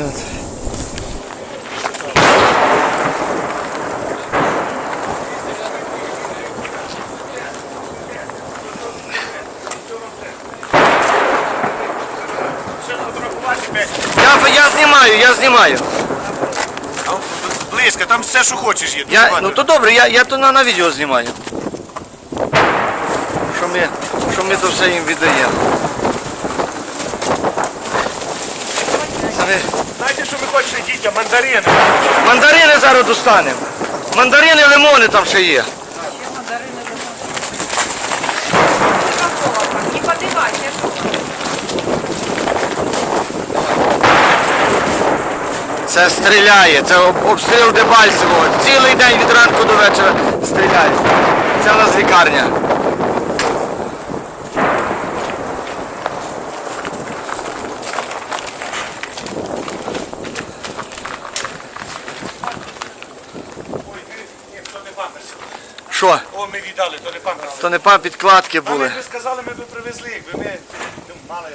от. Я, я знімаю, я знімаю. Близько, там все, що хочеш є. Я, ну то добре, я, я то на, на відео знімаю. Що ми, що ми то все їм віддаємо. Вони- Знаєте, що ми хочемо дітям? Мандарини. Мандарини зараз достанемо. Мандарини, лимони там ще є. Не подивайся, Це стріляє, це об- обстріл Дебальцевого. Цілий день від ранку до вечора стріляє. Це у нас лікарня. Ні, то не памперс. Що? О, ми віддали, то не памперси. То не пам підкладки А ви б сказали, ми б привезли, якби ми ну, мали.